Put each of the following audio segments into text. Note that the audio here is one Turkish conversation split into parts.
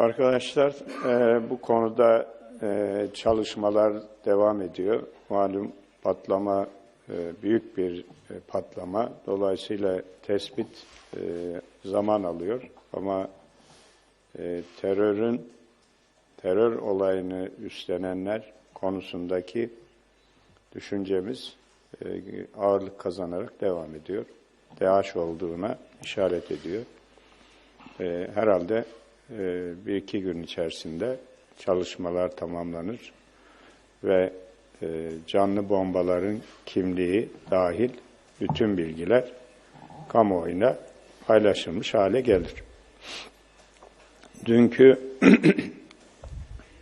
Arkadaşlar e, bu konuda e, çalışmalar devam ediyor. Malum patlama e, büyük bir e, patlama. Dolayısıyla tespit e, zaman alıyor. Ama e, terörün terör olayını üstlenenler konusundaki düşüncemiz e, ağırlık kazanarak devam ediyor. DAEŞ olduğuna işaret ediyor. E, herhalde bir iki gün içerisinde çalışmalar tamamlanır ve e, canlı bombaların kimliği dahil bütün bilgiler kamuoyuna paylaşılmış hale gelir. Dünkü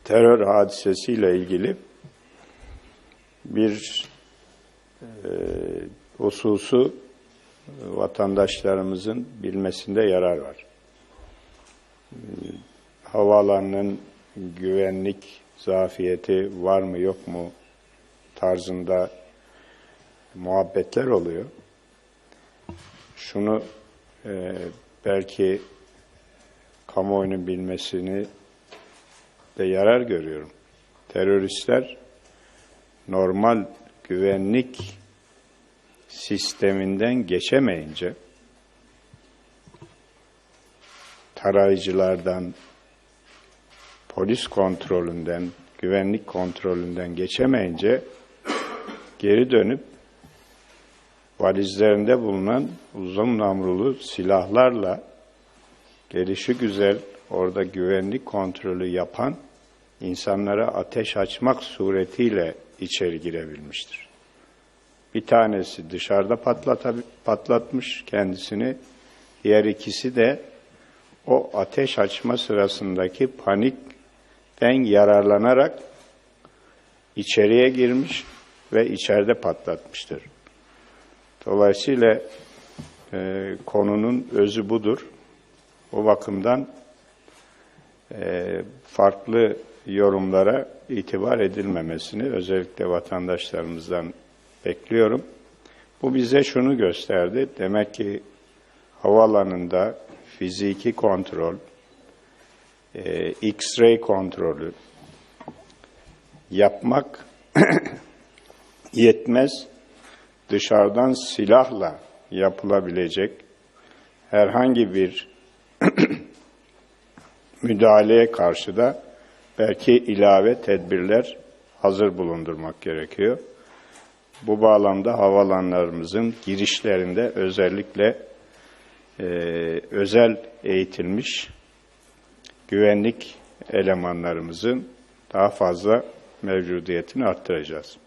terör hadisesiyle ilgili bir e, hususu vatandaşlarımızın bilmesinde yarar var. Havaalanının güvenlik zafiyeti var mı yok mu tarzında muhabbetler oluyor. Şunu e, belki kamuoyunun bilmesini de yarar görüyorum. Teröristler normal güvenlik sisteminden geçemeyince tarayıcılardan, polis kontrolünden, güvenlik kontrolünden geçemeyince geri dönüp valizlerinde bulunan uzun namlulu silahlarla gelişi güzel orada güvenlik kontrolü yapan insanlara ateş açmak suretiyle içeri girebilmiştir. Bir tanesi dışarıda patlatmış kendisini, diğer ikisi de o ateş açma sırasındaki panikten yararlanarak içeriye girmiş ve içeride patlatmıştır. Dolayısıyla e, konunun özü budur. O bakımdan e, farklı yorumlara itibar edilmemesini özellikle vatandaşlarımızdan bekliyorum. Bu bize şunu gösterdi. Demek ki havaalanında fiziki kontrol, e, X-ray kontrolü yapmak yetmez. Dışarıdan silahla yapılabilecek herhangi bir müdahaleye karşı da belki ilave tedbirler hazır bulundurmak gerekiyor. Bu bağlamda havalanlarımızın girişlerinde özellikle e, özel eğitilmiş güvenlik elemanlarımızın daha fazla mevcudiyetini arttıracağız.